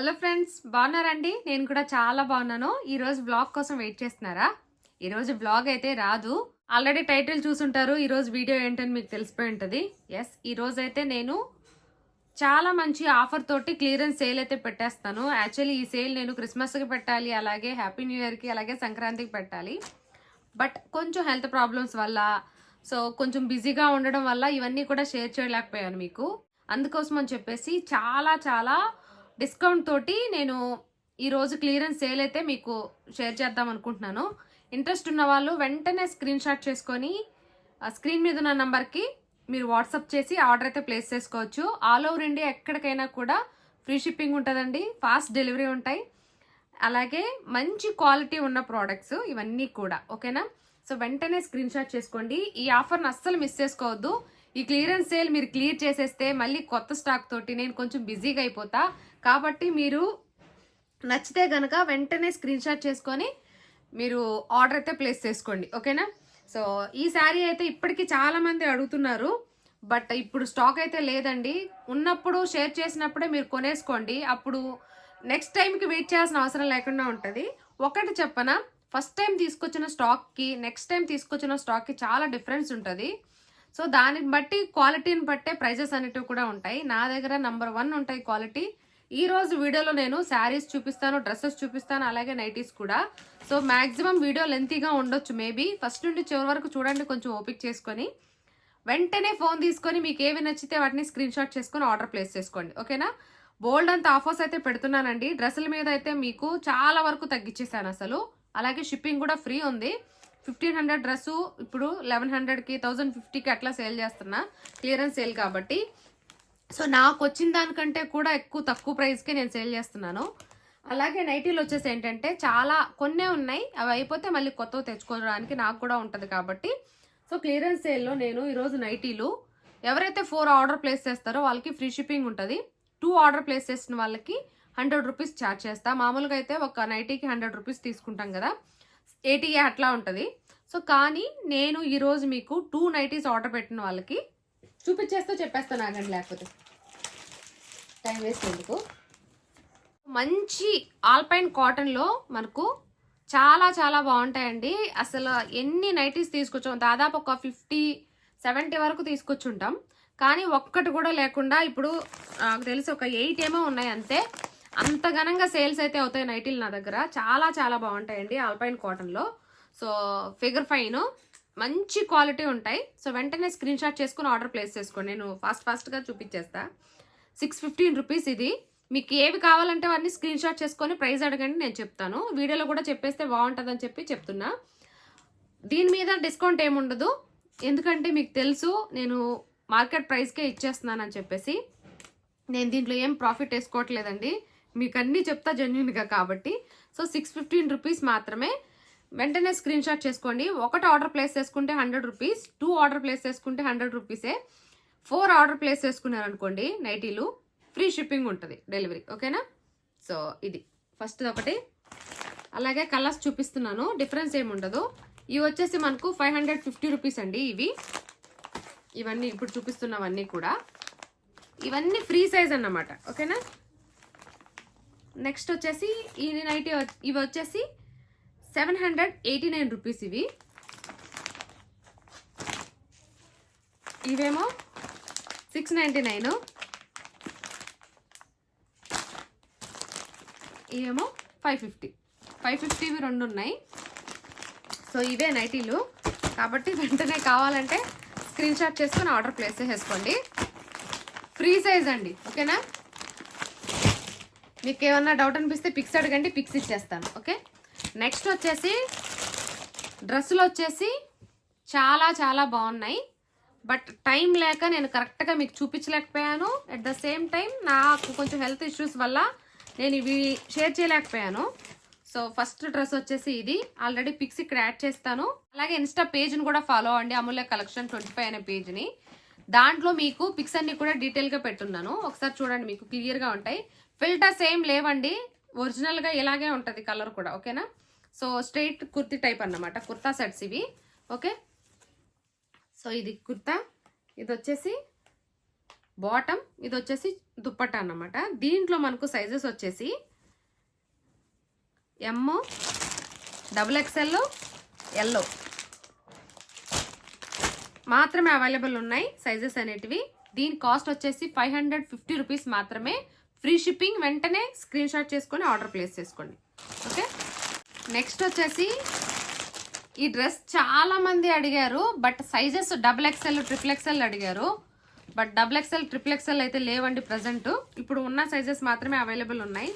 Hello friends బాగున్నారండి? నేను కూడా చాలా బాగున్నాను. ఈరోజు బ్లాగ్ కోసం వెయిట్ చేస్తున్నారా? ఈరోజు బ్లాగ్ అయితే రాదు. ఆల్రెడీ టైటిల్ చూసుంటారు. ఈరోజు వీడియో ఏంటని మీకు తెలిసిపోయి ఉంటుంది. ఎస్ ఈరోజైతే అయితే నేను చాలా మంచి ఆఫర్ తోటి క్లియరెన్స్ సేల్ అయితే పెట్టేస్తాను. యాక్చువల్లీ ఈ సేల్ నేను క్రిస్మస్కి పెట్టాలి అలాగే హ్యాపీ న్యూ ఇయర్కి అలాగే సంక్రాంతికి పెట్టాలి. బట్ కొంచెం హెల్త్ ప్రాబ్లమ్స్ వల్ల సో కొంచెం బిజీగా ఉండడం వల్ల ఇవన్నీ కూడా షేర్ చేయలేకపోయాను మీకు. అందుకోసం అని చెప్పేసి చాలా చాలా డిస్కౌంట్ తోటి నేను ఈరోజు క్లియరెన్స్ సేల్ అయితే మీకు షేర్ చేద్దాం అనుకుంటున్నాను. ఇంట్రెస్ట్ ఉన్న వాళ్ళు వెంటనే స్క్రీన్ షాట్ చేసుకొని ఆ స్క్రీన్ మీద ఉన్న నంబర్కి మీరు వాట్సాప్ చేసి ఆర్డర్ అయితే ప్లేస్ చేసుకోవచ్చు. ఆల్ ఓవర్ ఇండియా ఎక్కడికైనా కూడా ఫ్రీ షిప్పింగ్ ఉంటుందండి. ఫాస్ట్ డెలివరీ ఉంటాయి. అలాగే మంచి క్వాలిటీ ఉన్న ప్రోడక్ట్స్ ఇవన్నీ కూడా ఓకేనా? సో వెంటనే స్క్రీన్ షాట్ చేసుకోండి. ఈ ఆఫర్ని అస్సలు మిస్ చేసుకోవద్దు. ఈ క్లియరెన్స్ సేల్ మీరు క్లియర్ చేసేస్తే మళ్ళీ కొత్త స్టాక్ తోటి నేను కొంచెం బిజీగా అయిపోతా. కాబట్టి మీరు నచ్చితే గనక వెంటనే స్క్రీన్ షాట్ చేసుకొని మీరు ఆర్డర్ అయితే ప్లేస్ చేసుకోండి ఓకేనా? సో ఈ శారీ అయితే ఇప్పటికీ చాలామంది అడుగుతున్నారు బట్ ఇప్పుడు స్టాక్ అయితే లేదండి. ఉన్నప్పుడు షేర్ చేసినప్పుడే మీరు కొనేసుకోండి. అప్పుడు నెక్స్ట్ టైంకి వెయిట్ చేయాల్సిన అవసరం లేకుండా ఉంటుంది. ఒకటి చెప్పనా ఫస్ట్ టైం తీసుకొచ్చిన స్టాక్కి నెక్స్ట్ టైం తీసుకొచ్చిన స్టాక్కి చాలా డిఫరెన్స్ ఉంటుంది. సో దాన్ని బట్టి క్వాలిటీని బట్టే ప్రైజెస్ అనేటివి కూడా ఉంటాయి. నా దగ్గర నంబర్ వన్ ఉంటాయి క్వాలిటీ. ఈ రోజు వీడియోలో నేను శారీస్ చూపిస్తాను డ్రెస్సెస్ చూపిస్తాను అలాగే నైటీస్ కూడా. సో మాక్సిమం వీడియో లెంతీగా ఉండొచ్చు మేబీ. ఫస్ట్ నుండి చివరి వరకు చూడండి కొంచెం ఓపిక్ చేసుకొని. వెంటనే ఫోన్ తీసుకొని మీకు ఏవి నచ్చితే వాటిని స్క్రీన్ షాట్ చేసుకొని ఆర్డర్ ప్లేస్ చేసుకోండి. ఓకేనా? బోల్డ్ అంత ఆఫర్స్ అయితే పెడుతున్నానండి. డ్రెస్సుల మీద అయితే మీకు చాలా వరకు తగ్గించేసాను అసలు. అలాగే షిప్పింగ్ కూడా ఫ్రీ ఉంది. ఫిఫ్టీన్ హండ్రెడ్ డ్రెస్సు ఇప్పుడు లెవెన్ హండ్రెడ్కి థౌజండ్ ఫిఫ్టీకి అట్లా సేల్ చేస్తున్నా. క్లియరెన్స్ సేల్ కాబట్టి. సో నాకు వచ్చిన దానికంటే కూడా ఎక్కువ తక్కువ ప్రైస్కే నేను సేల్ చేస్తున్నాను. అలాగే నైటీలు వచ్చేసి ఏంటంటే చాలా కొన్నే ఉన్నాయి. అవి అయిపోతే మళ్ళీ కొత్తవి తెచ్చుకోవడానికి నాకు కూడా ఉంటుంది కాబట్టి. సో క్లియరెన్స్ సేల్లో నేను ఈరోజు నైటీలు. ఎవరైతే ఫోర్ ఆర్డర్ ప్లేస్ చేస్తారో వాళ్ళకి ఫ్రీ షిప్పింగ్ ఉంటుంది. టూ ఆర్డర్ ప్లేస్ చేసిన వాళ్ళకి హండ్రెడ్ రూపీస్ ఛార్జ్ చేస్తా. మామూలుగా అయితే ఒక నైటీకి హండ్రెడ్ రూపీస్ తీసుకుంటాం కదా. ఏటీఏ అట్లా ఉంటుంది. సో కానీ నేను ఈరోజు మీకు టూ నైటీస్ ఆర్డర్ పెట్టిన వాళ్ళకి చూపించేస్తూ చెప్పేస్తాను ఆగండి లేకపోతే టైం వేస్ట్ ఎందుకు? మంచి ఆల్పైన్ కాటన్లో మనకు చాలా చాలా బాగుంటాయండి. అసలు ఎన్ని నైటీస్ తీసుకొచ్చాం దాదాపు ఒక ఫిఫ్టీ సెవెంటీ వరకు తీసుకొచ్చుంటాం. కానీ ఒక్కటి కూడా లేకుండా ఇప్పుడు నాకు తెలిసి ఒక ఎయిట్ ఏమో ఉన్నాయి అంతే. అంత ఘనంగా సేల్స్ అయితే అవుతాయి నైటీలు నా దగ్గర. చాలా చాలా బాగుంటాయండి ఆల్పైన్ కాటన్లో. So figure fine. మంచి క్వాలిటీ ఉంటాయి. సో వెంటనే స్క్రీన్ షాట్ చేసుకుని ఆర్డర్ ప్లేస్ చేసుకోండి. నేను ఫాస్ట్ ఫాస్ట్గా చూపించేస్తా. సిక్స్ ఫిఫ్టీన్ రూపీస్ ఇది. మీకు ఏవి కావాలంటే అవన్నీ స్క్రీన్ షాట్ చేసుకొని ప్రైస్ అడగండి నేను చెప్తాను. వీడియోలో కూడా చెప్పేస్తే బాగుంటుందని చెప్పి చెప్తున్నా. దీని మీద డిస్కౌంట్ ఏముండదు ఎందుకంటే మీకు తెలుసు నేను మార్కెట్ ప్రైస్కే ఇచ్చేస్తున్నానని చెప్పేసి. నేను దీంట్లో ఏం ప్రాఫిట్ వేసుకోవట్లేదండి. మీకు అన్నీ చెప్తా జెన్యున్గా కాబట్టి. సో సిక్స్ ఫిఫ్టీన్ రూపీస్ మాత్రమే వెంటనే స్క్రీన్ షాట్ చేసుకోండి. ఒకటి ఆర్డర్ ప్లేస్ చేసుకుంటే hundred rupees two order place చేసుకుంటే హండ్రెడ్ రూపీసే ఫోర్ ఆర్డర్ ప్లేస్ చేసుకున్నారనుకోండి నైటీలు ఫ్రీ షిప్పింగ్ ఉంటుంది డెలివరీ ఓకేనా సో ఇది. ఫస్ట్ ఒకటి. అలాగే కలర్స్ చూపిస్తున్నాను. డిఫరెన్స్ ఏమి ఉండదు. ఇవి వచ్చేసి మనకు ఫైవ్ హండ్రెడ్ ఫిఫ్టీ రూపీస్ అండి ఇవి. ఇవన్నీ ఇప్పుడు చూపిస్తున్నవన్నీ కూడా. ఇవన్నీ ఫ్రీ సైజ్ అన్నమాట. ఓకేనా నెక్స్ట్ వచ్చేసి ఈ నైటీ ఇవి వచ్చేసి seven hundred eighty nine rupees ఇవి. ఇవేమో సిక్స్ నైంటీ నైన్. ఇవేమో ఫైవ్ ఫిఫ్టీ. ఫైవ్ ఫిఫ్టీవి రెండు ఉన్నాయి. సో ఇవే నైటీలు. కాబట్టి వెంటనే కావాలంటే స్క్రీన్ షాట్ చేసుకొని ఆర్డర్ ప్లేస్ చేసుకోండి ఫ్రీ సైజ్ అండి ఓకేనా? మీకు ఏమన్నా డౌట్ అనిపిస్తే పిక్స్ అడగండి పిక్స్ ఇచ్చేస్తాను ఓకే? నెక్స్ట్ వచ్చేసి డ్రెస్సులు వచ్చేసి చాలా చాలా బాగున్నాయి. బట్ టైం లేక నేను కరెక్ట్గా మీకు చూపించలేకపోయాను. అట్ ద సేమ్ టైం నాకు కొంచెం హెల్త్ ఇష్యూస్ వల్ల నేను ఇవి షేర్ చేయలేకపోయాను. సో ఫస్ట్ డ్రెస్ వచ్చేసి ఇది. ఆల్రెడీ పిక్స్ ఇక్కడ యాడ్ చేస్తాను. అలాగే ఇన్స్టా పేజ్ని కూడా ఫాలో అవ్వండి. అమూల్య కలెక్షన్ ట్వంటీ ఫైవ్ అనే పేజ్ని దాంట్లో మీకు పిక్స్ అన్ని కూడా డీటెయిల్గా పెట్టున్నాను. ఒకసారి చూడండి మీకు క్లియర్గా ఉంటాయి. ఫిల్టర్స్ ఏం లేవండి. ఒరిజినల్గా ఇలాగే ఉంటుంది కలర్ కూడా ఓకేనా? సో స్ట్రైట్ కుర్తి టైప్ అన్నమాట కుర్తా సెట్స్ ఇవి ఓకే? సో ఇది కుర్తా ఇది వచ్చేసి బాటమ్ ఇది వచ్చేసి దుప్పట్ట అన్నమాట. దీంట్లో మనకు సైజెస్ వచ్చేసి ఎమ్ డబుల్ ఎక్స్ఎల్ ఎల్లో మాత్రమే అవైలబుల్ ఉన్నాయి సైజెస్ అనేటివి. దీని కాస్ట్ వచ్చేసి ఫైవ్ హండ్రెడ్ ఫిఫ్టీ రూపీస్ మాత్రమే ఫ్రీ షిప్పింగ్ వెంటనే స్క్రీన్ షాట్ చేసుకొని ఆర్డర్ ప్లేస్ చేసుకోండి. ఓకే? నెక్స్ట్ వచ్చేసి ఈ డ్రెస్ చాలా మంది అడిగారు but sizes double XL triple XL అడిగారు. But double XL triple XL అయితే లేవండి ప్రజెంట్ ఇప్పుడు ఉన్న సైజెస్ మాత్రమే అవైలబుల్ ఉన్నాయి.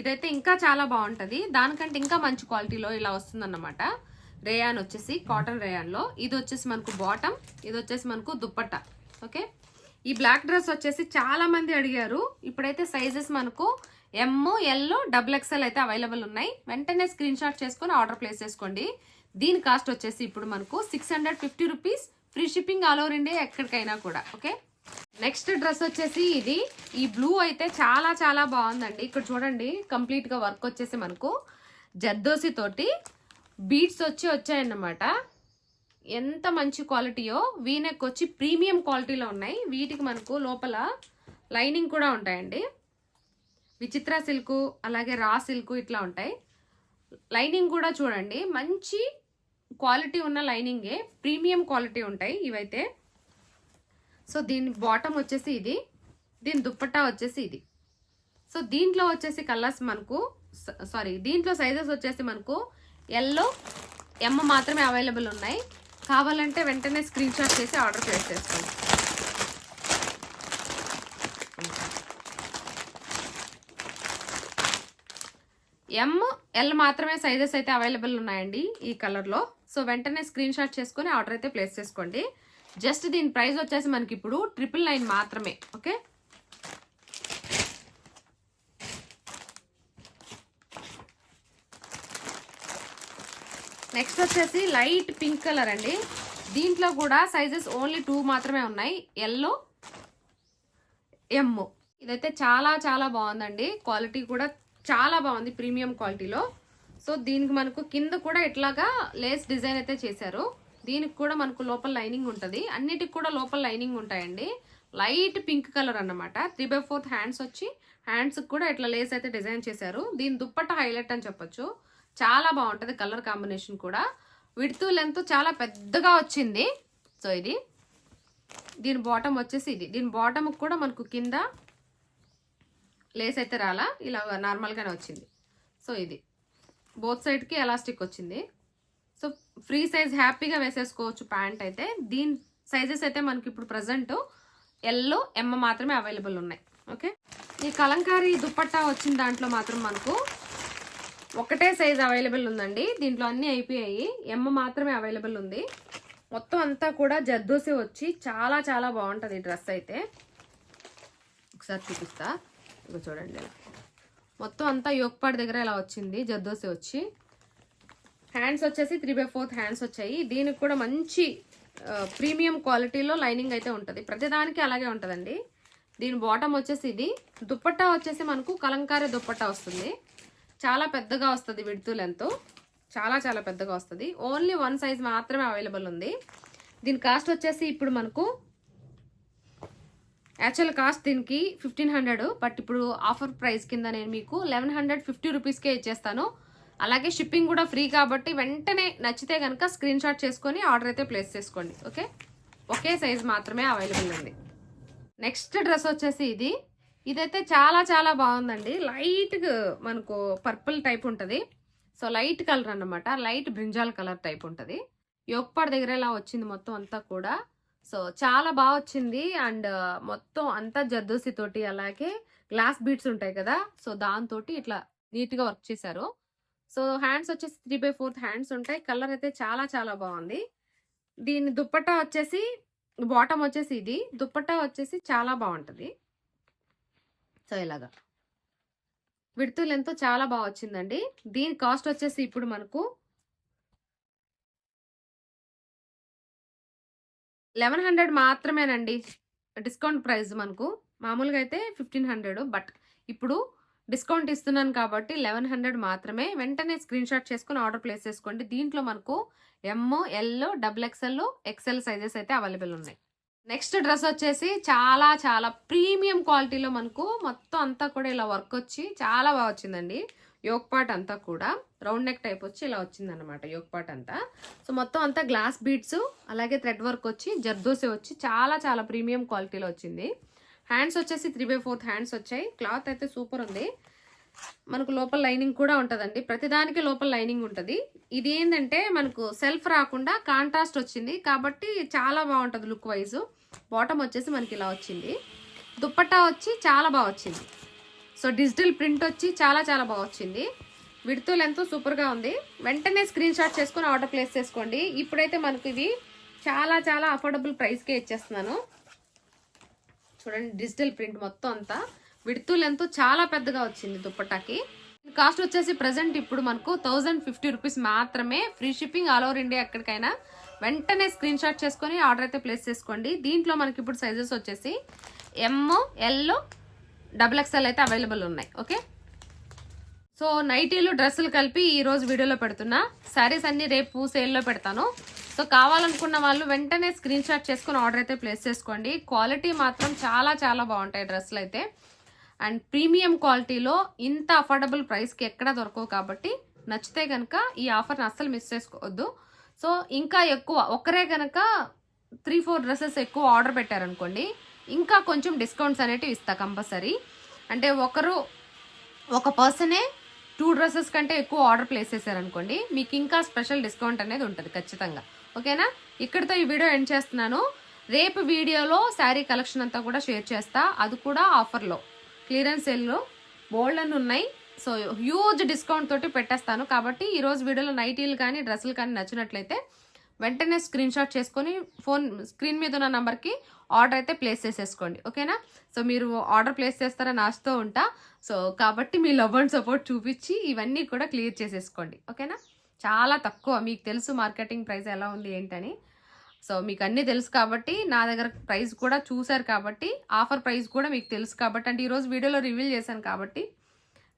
ఇదైతే ఇంకా చాలా బాగుంటుంది. దానికంటే ఇంకా మంచి క్వాలిటీలో ఇలా వస్తుందన్నమాట. రేయాన్ వచ్చేసి కాటన్ రేయాన్లో. ఇది వచ్చేసి మనకు బాటమ్ ఇది వచ్చేసి మనకు దుప్పట్ట. ఓకే? ఈ బ్లాక్ డ్రెస్ వచ్చేసి చాలా మంది అడిగారు. ఇప్పుడైతే సైజెస్ మనకు ఎమ్ ఎల్లో డబుల్ ఎక్స్ఎల్ అయితే అవైలబుల్ ఉన్నాయి. వెంటనే స్క్రీన్ షాట్ చేసుకొని ఆర్డర్ ప్లేస్ చేసుకోండి. దీని కాస్ట్ వచ్చేసి ఇప్పుడు మనకు six hundred fifty rupees free shipping all over India ఎక్కడికైనా కూడా ఓకే నెక్స్ట్ డ్రెస్ వచ్చేసి ఇది. ఈ బ్లూ అయితే చాలా చాలా బాగుందండి. ఇక్కడ చూడండి కంప్లీట్గా వర్క్ వచ్చేసి మనకు జర్దోసి తోటి బీట్స్ వచ్చి వచ్చాయన్నమాట. ఎంత మంచి క్వాలిటీయో వీనెక్ వచ్చి ప్రీమియం క్వాలిటీలో ఉన్నాయి. వీటికి మనకు లోపల లైనింగ్ కూడా ఉంటాయండి. విచిత్ర సిల్క్ అలాగే రా సిల్క్ ఇట్లా ఉంటాయి. లైనింగ్ కూడా చూడండి. మంచి క్వాలిటీ ఉన్న లైనింగే ప్రీమియం క్వాలిటీ ఉంటాయి ఇవైతే. సో దీని బాటమ్ వచ్చేసి ఇది. దీని దుప్పట్టా వచ్చేసి ఇది. సో దీంట్లో వచ్చేసి కలర్స్ మనకు సారీ దీంట్లో సైజెస్ వచ్చేసి మనకు ఎల్లో ఎమ్ మాత్రమే అవైలబుల్ ఉన్నాయి. కావాలంటే వెంటనే స్క్రీన్ షాట్ చేసి ఆర్డర్ ప్లేస్ చేసుకోండి. ఎమ్ ఎల్ మాత్రమే సైజెస్ అయితే అవైలబుల్ ఉన్నాయండి ఈ కలర్లో. సో వెంటనే స్క్రీన్ షాట్ చేసుకొని ఆర్డర్ అయితే ప్లేస్ చేసుకోండి. జస్ట్ దీని ప్రైస్ వచ్చేసి మనకి ఇప్పుడు ట్రిపుల్ నైన్ మాత్రమే ఓకే నెక్స్ట్ వచ్చేసి లైట్ పింక్ కలర్ అండి. దీంట్లో కూడా సైజెస్ ఓన్లీ టూ మాత్రమే ఉన్నాయి. ఎల్లో ఎమ్ ఇదైతే చాలా చాలా బాగుందండి. క్వాలిటీ కూడా చాలా బాగుంది ప్రీమియం క్వాలిటీలో సో దీనికి మనకు కింద కూడా ఇట్లాగా లేస్ డిజైన్ అయితే చేశారు. దీనికి కూడా మనకు లోపల లైనింగ్ ఉంటుంది. అన్నిటికి కూడా లోపల లైనింగ్ ఉంటాయండి. లైట్ పింక్ కలర్ అన్నమాట. త్రీ బై ఫోర్త్ హ్యాండ్స్ వచ్చి హ్యాండ్స్కి కూడా ఇట్లా లేస్ అయితే డిజైన్ చేశారు. దీని దుప్పట్ట హైలైట్ అని చెప్పొచ్చు. చాలా బాగుంటుంది కలర్ కాంబినేషన్ కూడా. విడుతు లెంత్ చాలా పెద్దగా వచ్చింది. సో ఇది. దీని బాటమ్ వచ్చేసి ఇది. దీని బాటమ్ కూడా మనకు కింద లేస్ అయితే రాలా. ఇలా నార్మల్గానే వచ్చింది. సో ఇది. బోత్ సైడ్కి ఎలాస్టిక్ వచ్చింది. సో ఫ్రీ సైజ్ హ్యాపీగా వేసేసుకోవచ్చు ప్యాంట్ అయితే. దీని సైజెస్ అయితే మనకి ఇప్పుడు ప్రజెంట్ ఎల్లో ఎమ్మ మాత్రమే అవైలబుల్ ఉన్నాయి. ఓకే ఈ కలంకారీ దుప్పట్టా వచ్చిన దాంట్లో మాత్రం మనకు ఒకటే సైజ్ అవైలబుల్ ఉందండి. దీంట్లో అన్నీ అయిపోయాయి. ఎమ్మ మాత్రమే అవైలబుల్ ఉంది. మొత్తం అంతా కూడా జద్దోసి వచ్చి చాలా చాలా బాగుంటుంది ఈ డ్రెస్ అయితే. ఒకసారి చూపిస్తా. ఇక చూడండి మొత్తం అంతా యోగపాడు దగ్గర ఇలా వచ్చింది. జద్దోసి వచ్చి. హ్యాండ్స్ వచ్చేసి త్రీ బై ఫోర్త్ హ్యాండ్స్ వచ్చాయి. దీనికి కూడా మంచి ప్రీమియం క్వాలిటీలో లైనింగ్ అయితే ఉంటుంది. ప్రతిదానికి అలాగే ఉంటుందండి. దీని బాటమ్ వచ్చేసి ఇది. దుప్పట్టా వచ్చేసి మనకు కలంకారీ దుప్పట్టా వస్తుంది. చాలా పెద్దగా వస్తుంది విడుతు లెంత్. చాలా చాలా పెద్దగా వస్తుంది. ఓన్లీ వన్ సైజ్ మాత్రమే అవైలబుల్ ఉంది. దీని కాస్ట్ వచ్చేసి ఇప్పుడు మనకు యాక్చువల్ కాస్ట్ దీనికి ఫిఫ్టీన్ హండ్రెడ్ బట్ ఇప్పుడు ఆఫర్ ప్రైస్ కింద నేను మీకు లెవెన్ హండ్రెడ్ ఫిఫ్టీ రూపీస్కే ఇచ్చేస్తాను. అలాగే షిప్పింగ్ కూడా ఫ్రీ కాబట్టి వెంటనే నచ్చితే కనుక స్క్రీన్ షాట్ చేసుకొని ఆర్డర్ అయితే ప్లేస్ చేసుకోండి. ఓకే? ఒకే సైజ్ మాత్రమే అవైలబుల్ ఉంది. నెక్స్ట్ డ్రెస్ వచ్చేసి ఇది. ఇదైతే చాలా చాలా బాగుందండి. లైట్ మనకు పర్పుల్ టైప్ ఉంటుంది. సో లైట్ కలర్ అన్నమాట. లైట్ బ్రింజాల్ కలర్ టైప్ ఉంటుంది. యోగపాడు దగ్గర ఇలా వచ్చింది మొత్తం అంతా కూడా. సో చాలా బాగా వచ్చింది. అండ్ మొత్తం అంతా జర్దోసి తోటి అలాగే గ్లాస్ బీడ్స్ ఉంటాయి కదా. సో దాంతో ఇట్లా నీట్గా వర్క్ చేశారు. సో హ్యాండ్స్ వచ్చేసి త్రీ బై ఫోర్త్ హ్యాండ్స్ ఉంటాయి. కలర్ అయితే చాలా చాలా బాగుంది. దీని దుప్పట్టా వచ్చేసి బాటమ్ వచ్చేసి ఇది. దుప్పట్టా వచ్చేసి చాలా బాగుంటుంది. సో ఇలాగా. విడుతు లెంత్ చాలా బాగా వచ్చిందండి. దీని కాస్ట్ వచ్చేసి ఇప్పుడు మనకు లెవెన్ హండ్రెడ్ మాత్రమేనండి. డిస్కౌంట్ ప్రైస్ మనకు. మామూలుగా అయితే ఫిఫ్టీన్ హండ్రెడ్ బట్ ఇప్పుడు డిస్కౌంట్ ఇస్తున్నాను కాబట్టి లెవెన్ హండ్రెడ్ మాత్రమే. వెంటనే స్క్రీన్ షాట్ చేసుకుని ఆర్డర్ ప్లేస్ చేసుకోండి. దీంట్లో మనకు M L double XL XL sizes అయితే అవైలబుల్ ఉన్నాయి. నెక్స్ట్ డ్రెస్ వచ్చేసి చాలా చాలా ప్రీమియం క్వాలిటీలో మనకు మొత్తం అంతా కూడా ఇలా వర్క్ వచ్చి చాలా బాగా వచ్చిందండి. యోక్ పార్ట్ అంతా కూడా. రౌండ్ నెక్ టైప్ వచ్చి ఇలా వచ్చిందనమాట యోక్ పార్ట్ అంతా. సో మొత్తం అంతా గ్లాస్ బీడ్స్ అలాగే థ్రెడ్ వర్క్ వచ్చి జర్దోసి వచ్చి చాలా చాలా ప్రీమియం క్వాలిటీలో వచ్చింది. హ్యాండ్స్ వచ్చేసి త్రీ బై ఫోర్త్ హ్యాండ్స్ వచ్చాయి. క్లాత్ అయితే సూపర్ ఉంది. మనకు లోపల లైనింగ్ కూడా ఉంటుందండి. ప్రతిదానికి లోపల లైనింగ్ ఉంటుంది. ఇది ఏంటంటే మనకు సెల్ఫ్ రాకుండా కాంట్రాస్ట్ వచ్చింది. కాబట్టి చాలా బాగుంటుంది లుక్ వైజ్ బాటమ్ వచ్చేసి మనకి ఇలా వచ్చింది. దుప్పట్టా వచ్చి చాలా బాగా వచ్చింది. సో డిజిటల్ ప్రింట్ వచ్చి చాలా చాలా బాగా వచ్చింది. విడుతూ లెంత్ సూపర్గా ఉంది. వెంటనే స్క్రీన్ షాట్ చేసుకొని ఆర్డర్ ప్లేస్ చేసుకోండి. ఇప్పుడైతే మనకు ఇది చాలా చాలా అఫోర్డబుల్ ప్రైస్కే ఇచ్చేస్తున్నాను. చూడండి డిజిటల్ ప్రింట్ మొత్తం అంతా. విడుతూ లెంత్ చాలా పెద్దగా వచ్చింది దుప్పటాకి కాస్ట్ వచ్చేసి ప్రజెంట్ ఇప్పుడు మనకు థౌజండ్ ఫిఫ్టీ రూపీస్ మాత్రమే. Free shipping all over India ఎక్కడికైనా. వెంటనే స్క్రీన్ షాట్ చేసుకొని ఆర్డర్ అయితే ప్లేస్ చేసుకోండి. దీంట్లో మనకి ఇప్పుడు సైజెస్ వచ్చేసి ఎమ్ ఎల్ డబుల్ ఎక్స్ఎల్ అయితే అవైలబుల్ ఉన్నాయి. ఓకే? సో నైటీలు డ్రెస్సులు కలిపి ఈరోజు వీడియోలో పెడుతున్నా. శారీస్ అన్ని రేపు సేల్లో పెడతాను. సో కావాలనుకున్న వాళ్ళు వెంటనే స్క్రీన్ షాట్ చేసుకుని ఆర్డర్ అయితే ప్లేస్ చేసుకోండి. క్వాలిటీ మాత్రం చాలా చాలా బాగుంటాయి డ్రెస్సులు అయితే. అండ్ ప్రీమియం క్వాలిటీలో ఇంత అఫోర్డబుల్ ప్రైస్కి ఎక్కడ దొరకవు కాబట్టి నచ్చితే కనుక ఈ ఆఫర్ని అస్సలు మిస్ చేసుకోవద్దు. సో ఇంకా ఎక్కువ. ఒకరే కనుక త్రీ ఫోర్ డ్రెస్సెస్ ఎక్కువ ఆర్డర్ పెట్టారనుకోండి ఇంకా కొంచెం డిస్కౌంట్స్ అనేటివి ఇస్తా కంపల్సరీ. అంటే ఒకరు ఒక పర్సనే టూ డ్రెస్సెస్ కంటే ఎక్కువ ఆర్డర్ ప్లేస్ చేశారనుకోండి మీకు ఇంకా స్పెషల్ డిస్కౌంట్ అనేది ఉంటుంది ఖచ్చితంగా. ఓకేనా? ఇక్కడితో ఈ వీడియో ఎండ్ చేస్తున్నాను. రేపు వీడియోలో శారీ కలెక్షన్ అంతా కూడా షేర్ చేస్తా. అది కూడా ఆఫర్లో. క్లియరెన్స్ సేల్లో బోల్డ్ అని ఉన్నాయి సో హ్యూజ్ డిస్కౌంట్ తోటి పెట్టేస్తాను. కాబట్టి ఈరోజు వీడియోలో నైటీలు కానీ డ్రెస్సులు కానీ నచ్చినట్లయితే వెంటనే స్క్రీన్ షాట్ చేసుకొని ఫోన్ స్క్రీన్ మీద ఉన్న నెంబర్కి ఆర్డర్ అయితే ప్లేస్ చేసేసుకోండి. ఓకేనా? సో మీరు ఆర్డర్ ప్లేస్ చేస్తారని ఆశతో ఉంటా. సో కాబట్టి మీ లవ్ అండ్ సపోర్ట్ చూపించి ఇవన్నీ కూడా క్లియర్ చేసేసుకోండి. ఓకేనా? చాలా తక్కువ. మీకు తెలుసు మార్కెటింగ్ ప్రైస్ ఎలా ఉంది ఏంటని. సో మీకు అన్నీ తెలుసు కాబట్టి నా దగ్గర ప్రైస్ కూడా చూశారు కాబట్టి ఆఫర్ ప్రైస్ కూడా మీకు తెలుసు కాబట్టి అంటే ఈరోజు వీడియోలో రివీల్ చేశాను కాబట్టి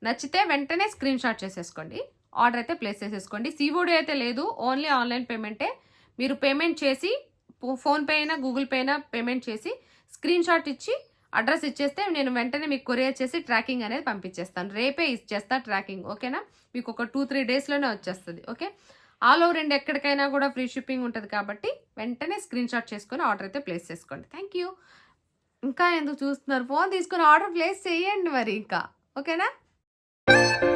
నచ్చితే వెంటనే స్క్రీన్ షాట్ చేసేసుకోండి. ఆర్డర్ అయితే ప్లేస్ చేసేసుకోండి. సివోడి అయితే లేదు. ఓన్లీ ఆన్లైన్ పేమెంటే మీరు పేమెంట్ చేసి ఫోన్పే అయినా గూగుల్ పే అయినా పేమెంట్ చేసి స్క్రీన్ షాట్ ఇచ్చి అడ్రస్ ఇచ్చేస్తే నేను వెంటనే మీకు కొరియర్ చేసి ట్రాకింగ్ అనేది పంపించేస్తాను. రేపే ఇచ్చేస్తా ట్రాకింగ్ ఓకేనా మీకు ఒక టూ త్రీ డేస్లోనే వచ్చేస్తుంది. ఓకే ఆల్ ఓవర్ ఇండియా ఎక్కడికైనా కూడా ఫ్రీ షిప్పింగ్ ఉంటుంది కాబట్టి వెంటనే స్క్రీన్ షాట్ చేసుకొని ఆర్డర్ అయితే ప్లేస్ చేసుకోండి. థ్యాంక్ యూ ఇంకా ఎందుకు చూస్తున్నారు? ఫోన్ తీసుకుని ఆర్డర్ ప్లేస్ చేయండి మరి ఇంకా. ఓకేనా Thank you.